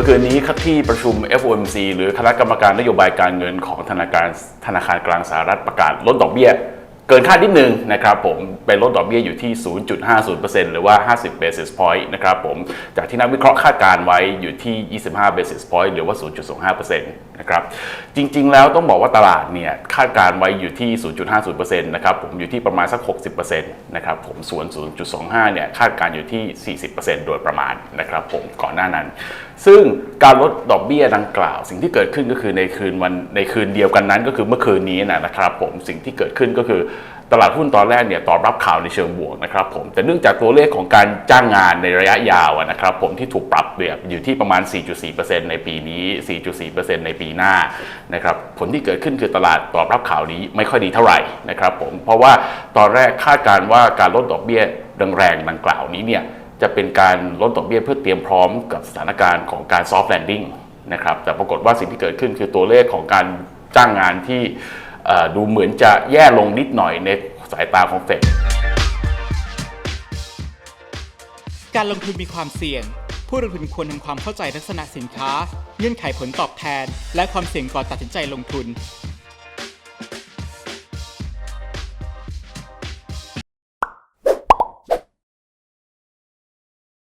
มื่อคืนนี้ครับที่ประชุม FOMC หรือคณะกรรมการนโยบายการเงินของธนาคารธนาคารกลางสหรัฐประกาศลดดอกเบี้ย เกินคาดนิดนึงนะครับผมเป็นลดดอกเบี้ยอยู่ที่ 0.50%หรือว่า 50 basis point นะครับผมจากที่นักวิเคราะห์คาดการณ์ไว้อยู่ที่ 25 basis point หรือว่า 0.25%นะครับจริงๆแล้วต้องบอกว่าตลาดเนี่ยคาดการณ์ไว้อยู่ที่ 0.50%นะครับผมอยู่ที่ประมาณสัก 60%นะครับผมส่วน 0.25 เนี่ยคาดการณ์อยู่ที่ 40%โดยประมาณนะครับผมก่อนหน้านั้น ซึ่งการลดดอกเบี้ยดังกล่าว สิ่งที่เกิดขึ้นก็คือในคืนวันในคืนเดียวกันนั้น ก็คือเมื่อคืนนี้นะครับผมสิ่งที่เกิดขึ้นก็คือตลาดหุ้นตอนแรกเนี่ยตอบรับข่าวในเชิงบวกนะครับผมแต่เนื่องจากตัวเลขของการจ้างงานในระยะยาวนะครับผมที่ถูกปรับเปรียบอยู่ที่ประมาณ 4.4%ในปีนี้ 4.4%ในปีหน้านะครับผลที่เกิดขึ้นคือตลาดตอบรับข่าวนี้ไม่ค่อยดีเท่าไหร่นะครับผมเพราะว่าตอนแรกคาดการว่าการลดดอกเบี้ยแรงๆดังกล่าวนี้เนี่ย จะเป็นการลดดอกเบี้ยเพื่อเตรียมพร้อมกับสถานการณ์ของการ soft landing นะครับแต่ปรากฏว่าสิ่งที่เกิดขึ้นคือตัวเลขของการจ้างงานที่ดูเหมือนจะแย่ลงนิดหน่อยในสายตาของเฟดการลงทุนมีความเสี่ยง ผู้ลงทุนควรทำความเข้าใจลักษณะสินค้า เงื่อนไขผลตอบแทน และความเสี่ยงก่อนตัดสินใจลงทุน